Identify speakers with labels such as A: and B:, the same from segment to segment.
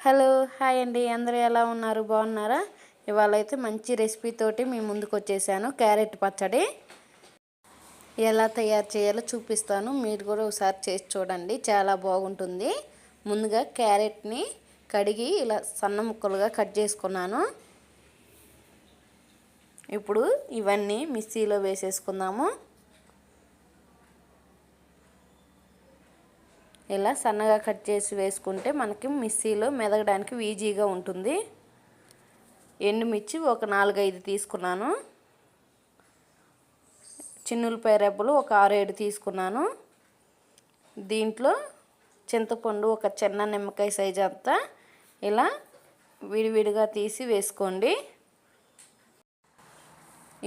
A: Hello hi అండి. అందరూ ఎలా ఉన్నారు? బాగున్నారా? ఇవాళ అయితే మంచి రెసిపీతోటి మీ ముందుకు వచ్చేసాను. క్యారెట్ పచ్చడి. ఎలా తయారు చేయాలో చూపిస్తాను. మీరు కూడా ఒకసారి చేసి చూడండి. చాలా బాగుంటుంది. ముందుగా క్యారెట్ని కడిగి ఇలా సన్న ముక్కలుగా కట్ చేసుకున్నాను. ఇప్పుడు ఇవన్నీ మిక్సీలో వేసేసుకుందాము. ఇలా సన్నగా కట్ చేసి వేసుకుంటే మనకి మిక్సీలో మెదగడానికి ఈజీగా ఉంటుంది. ఎండుమిర్చి ఒక నాలుగైదు తీసుకున్నాను. చిన్నులపై రెబ్బలు ఒక ఆరు ఏడు తీసుకున్నాను. దీంట్లో చింతపండు ఒక చిన్న నిమ్మకాయ సైజు అంతా ఇలా విడివిడిగా తీసి వేసుకోండి.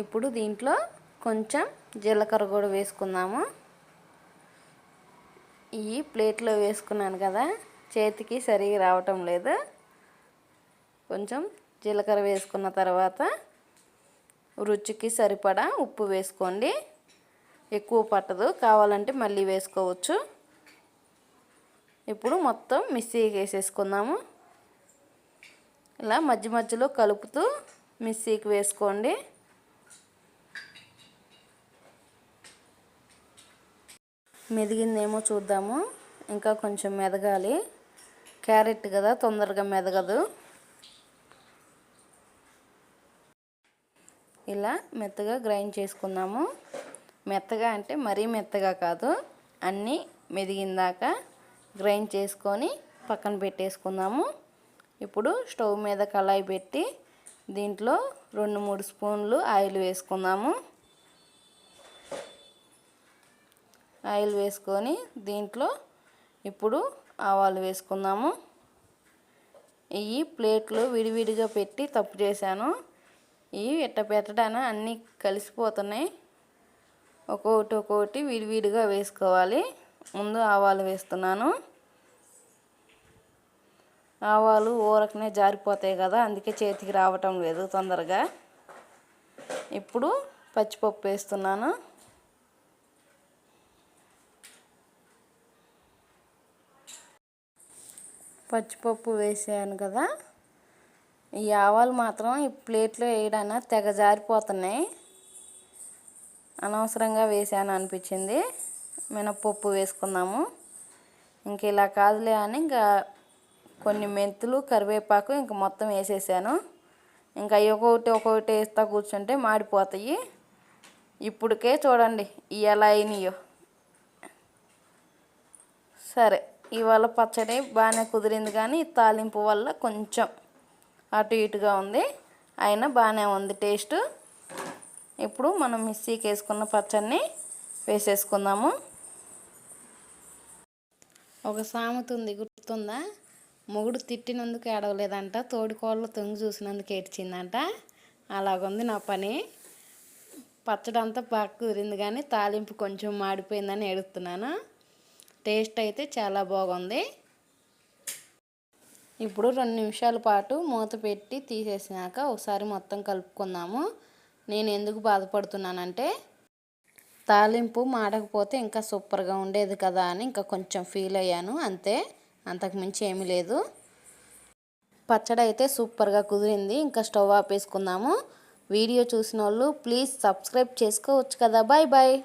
A: ఇప్పుడు దీంట్లో కొంచెం జీలకర్ర కూడా వేసుకుందాము. ఈ ప్లేట్లో వేసుకున్నాను కదా చేతికి సరిగా రావటం లేదు. కొంచెం జీలకర్ర వేసుకున్న తర్వాత రుచికి సరిపడా ఉప్పు వేసుకోండి. ఎక్కువ పట్టదు కావాలంటే మళ్ళీ వేసుకోవచ్చు. ఇప్పుడు మొత్తం మిక్సీకి వేసేసుకుందాము. ఇలా మధ్య మధ్యలో కలుపుతూ మిక్సీకి వేసుకోండి. మెదిగిందేమో చూద్దాము. ఇంకా కొంచెం మెదగాలి. క్యారెట్ కదా తొందరగా మెదగదు. ఇలా మెత్తగా గ్రైండ్ చేసుకున్నాము మెత్తగా అంటే మరీ మెత్తగా కాదు. అన్నీ మెదిగిందాక గ్రైండ్ చేసుకొని పక్కన పెట్టేసుకుందాము. ఇప్పుడు స్టవ్ మీద కళాయి పెట్టి దీంట్లో రెండు మూడు స్పూన్లు ఆయిల్ వేసుకుందాము. ఆయిల్ వేసుకొని దీంట్లో ఇప్పుడు ఆవాలు వేసుకుందాము. ఇవి ప్లేట్లు విడివిడిగా పెట్టి తప్పు చేశాను. ఇవి ఎట్ట పెట్టడాన అన్నీ కలిసిపోతున్నాయి. ఒక్కొక్కటి ఒక్కొక్కటి విడివిడిగా వేసుకోవాలి. ముందు ఆవాలు వేస్తున్నాను. ఆవాలు ఊరకనే జారిపోతాయి కదా అందుకే చేతికి రావటం లేదు తొందరగా. ఇప్పుడు పచ్చిపప్పు వేస్తున్నాను. పచ్చిపప్పు వేసాను కదా. ఈ ఆవాలు మాత్రం ఈ ప్లేట్లో వేయడాన తెగ జారిపోతున్నాయి. అనవసరంగా వేసాను అనిపించింది. మినప్పప్పు వేసుకుందాము. ఇంక ఇలా కాదులే అని ఇంకా కొన్ని మెంతులు కరివేపాకు ఇంక మొత్తం వేసేసాను. ఇంకా ఒక్కొక్కటి ఒక్కొక్కటి వేస్తా కూర్చుంటే మాడిపోతాయి. ఇప్పటికే చూడండి ఎలా అయినాయో. సరే. ఇవాళ పచ్చడి బాగానే కుదిరింది కానీ తాలింపు వల్ల కొంచెం అటు ఇటుగా ఉంది. అయినా బాగానే ఉంది టేస్ట్. ఇప్పుడు మనం మిక్సీకి వేసుకున్న పచ్చడిని వేసేసుకుందాము. ఒక సామెత ఉంది గుర్తుందా? మొగుడు తిట్టినందుకు ఏడవలేదంట తోడుకోళ్ళు తొంగి చూసినందుకు ఏడ్చిందంట. అలాగుంది నా పని. పచ్చడి అంతా బాగా కుదిరింది కానీ తాలింపు కొంచెం మాడిపోయిందని ఏడుస్తున్నాను. టేస్ట్ అయితే చాలా బాగుంది. ఇప్పుడు రెండు నిమిషాల పాటు మూత పెట్టి తీసేసినాక ఒకసారి మొత్తం కలుపుకుందాము. నేను ఎందుకు బాధపడుతున్నానంటే తాలింపు మాడకపోతే ఇంకా సూపర్గా ఉండేది కదా అని ఇంకా కొంచెం ఫీల్ అయ్యాను. అంతే అంతకుమించి ఏమీ లేదు. పచ్చడి అయితే సూపర్గా కుదిరింది. ఇంకా స్టవ్ ఆపేసుకుందాము. వీడియో చూసిన వాళ్ళు ప్లీజ్ సబ్స్క్రైబ్ చేసుకోవచ్చు కదా. Bye bye.